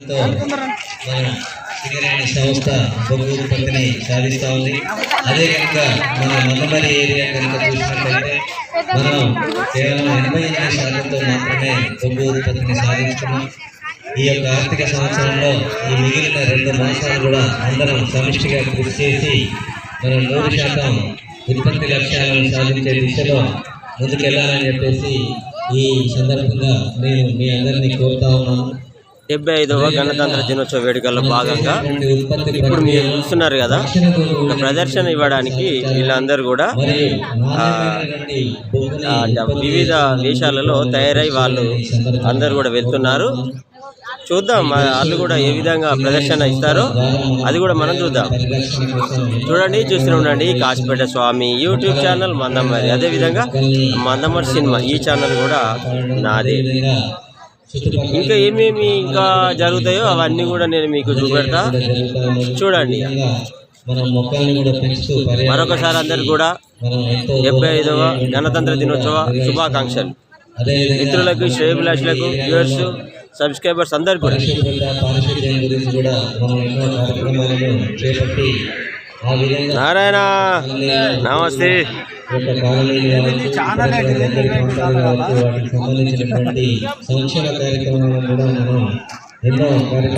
మన సింగరేణి సంస్థ బొగ్గు ఉత్పత్తిని సాధిస్తూ ఉంది. అదే కనుక మన మందమరి ఏరియా కనుక చూసినట్లయితే మనం కేవలం ఎనభై ఎనిమిది శాతంతో మాత్రమే బొగ్గు ఉత్పత్తిని సాధిస్తున్నాం ఈ యొక్క ఆర్థిక సంవత్సరంలో ఈ మిగిలిన రెండు మాసాలు కూడా అందరం సమిష్టిగా కృషి చేసి మనం నూరు శాతం ఉత్పత్తి లక్ష్యాలను సాధించే దిశలో ముందుకెళ్ళాలని చెప్పేసి ఈ సందర్భంగా నేను మీ అందరినీ కోరుతా ఉన్నాను. డెబ్బై ఐదవ గణతంత్ర దినోత్సవ వేడుకల్లో భాగంగా ఇప్పుడు మీరు చూస్తున్నారు కదా ఒక ప్రదర్శన ఇవ్వడానికి వీళ్ళందరూ కూడా వివిధ దేశాలలో తయారై వాళ్ళు అందరూ కూడా వెళ్తున్నారు. చూద్దాం వాళ్ళు కూడా ఏ విధంగా ప్రదర్శన ఇస్తారో అది కూడా మనం చూద్దాం. చూడండి చూస్తూనే ఉండండి కాసిపేట స్వామి యూట్యూబ్ ఛానల్ మందమ్మరి అదేవిధంగా మందమ్మరి సినిమా ఈ ఛానల్ కూడా నాదే. ఇంకా ఏమేమి ఇంకా జరుగుతాయో అవన్నీ కూడా నేను మీకు చూపెడతా. చూడండి. మరొకసారి అందరు కూడా డెబ్బై ఐదవ గణతంత్ర దినోత్సవ శుభాకాంక్షలు. మిత్రులకు శ్రేయభిలాషులకు వ్యూవర్స్ సబ్స్క్రైబర్స్ అందరు కూడా. నారాయణ. నమస్తే. ఒక కాలనీలు కావచ్చు, దగ్గర ప్రాంతాలు కావచ్చు, వాటికి సంబంధించినటువంటి సంక్షేమ కార్యక్రమాలను కూడా మనం ఎన్నో కార్యక్రమాలు